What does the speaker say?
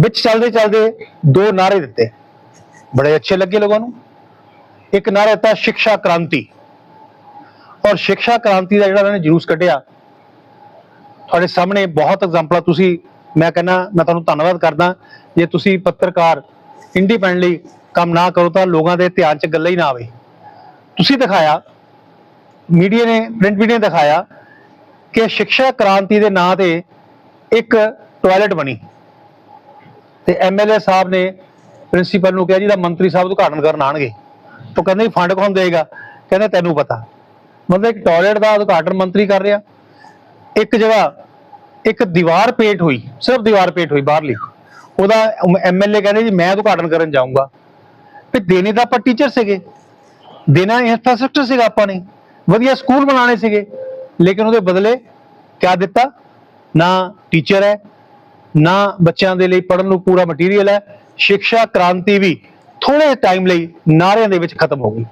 ਵਿੱਚ ਚੱਲਦੇ ਚੱਲਦੇ ਦੋ ਨਾਰੇ ਦਿੱਤੇ। ਬੜੇ ਅੱਛੇ ਲੱਗੇ ਲੋਕਾਂ ਨੂੰ। ਇੱਕ ਨਾਰਾ ਦਿੱਤਾ ਸਿੱਖਿਆ ਕ੍ਰਾਂਤੀ। ਔਰ ਸਿੱਖਿਆ ਕ੍ਰਾਂਤੀ ਦਾ ਜਿਹੜਾ ਉਹਨਾਂ ਨੇ ਜਲੂਸ ਕੱਢਿਆ, ਤੁਹਾਡੇ ਸਾਹਮਣੇ ਬਹੁਤ ਐਗਜ਼ਾਮਪਲਾਂ ਤੁਸੀਂ, ਮੈਂ ਕਹਿੰਦਾ, ਮੈਂ ਤੁਹਾਨੂੰ ਧੰਨਵਾਦ ਕਰਦਾ, ਜੇ ਤੁਸੀਂ ਪੱਤਰਕਾਰ ਇੰਡੀਪੈਂਡੈਂਟਲੀ ਕੰਮ ਨਾ ਕਰੋ ਤਾਂ ਲੋਕਾਂ ਦੇ ਧਿਆਨ 'ਚ ਗੱਲਾਂ ਹੀ ਨਾ ਆਵੇ। ਤੁਸੀਂ ਦਿਖਾਇਆ ਮੀਡੀਆ ਨੇ ਪ੍ਰਿੰਟ ਮੀਡੀਆ ਨੇ ਦਿਖਾਇਆ ਕਿ ਸਿੱਖਿਆ ਕ੍ਰਾਂਤੀ ਦੇ ਨਾਂ ਤੇ ਇੱਕ ਟਾਇਲਟ ਬਣੀ। ਤੇ ਐਮਐਲਏ ਸਾਹਿਬ ਨੇ ਪ੍ਰਿੰਸੀਪਲ ਨੂੰ ਕਿਹਾ ਜੀ ਮੰਤਰੀ ਸਾਹਿਬ ਉਦਘਾਟਨ ਕਰਨ ਆਣਗੇ ਉਹ ਕਹਿੰਦੇ ਜੀ ਫੰਡ ਕੌਣ ਦੇਗਾ ਕਹਿੰਦੇ ਤੈਨੂੰ ਪਤਾ। ਮਤਲਬ ਇੱਕ ਟਾਇਲਟ ਦਾ ਉਦਘਾਟਨ ਮੰਤਰੀ ਕਰ ਰਿਹਾ। ਇੱਕ ਜਗ੍ਹਾ ਇੱਕ ਦੀਵਾਰ ਪੇਟ ਹੋਈ, ਸਿਰਫ ਦੀਵਾਰ ਪੇਟ ਹੋਈ ਬਾਹਰਲੀ। ਉਹਦਾ ਐਮਐਲਏ ਕਹਿੰਦੇ ਜੀ, ਮੈਂ ਉਦਘਾਟਨ ਕਰਨ ਜਾਊਂਗਾ। ਤੇ ਦੇਣੇ ਤਾਂ ਆਪਾਂ ਟੀਚਰ ਸੀਗੇ। ਦੇਣਾ ਇਨਫਰਾਸਟ੍ਰਕਚਰ ਸੀਗਾ ਆਪਾਂ ਨੇ। ਵਧੀਆ ਸਕੂਲ ਬਣਾਉਣੇ ਸੀਗੇ। ਲੇਕਿਨ ਉਹਦੇ ਬਦਲੇ ਕਿਆ ਦਿੱਤਾ? ਨਾ ਟੀਚਰ ਹੈ ਨਾ ਬੱਚਿਆਂ ਦੇ ਲਈ ਪੜ੍ਹਨ ਨੂੰ ਪੂਰਾ ਮਟੀਰੀਅਲ ਹੈ ਸਿੱਖਿਆ ਕ੍ਰਾਂਤੀ ਵੀ ਥੋੜੇ ਟਾਈਮ ਲਈ ਨਾਰਿਆਂ ਦੇ ਵਿੱਚ ਖਤਮ ਹੋ ਗਈ।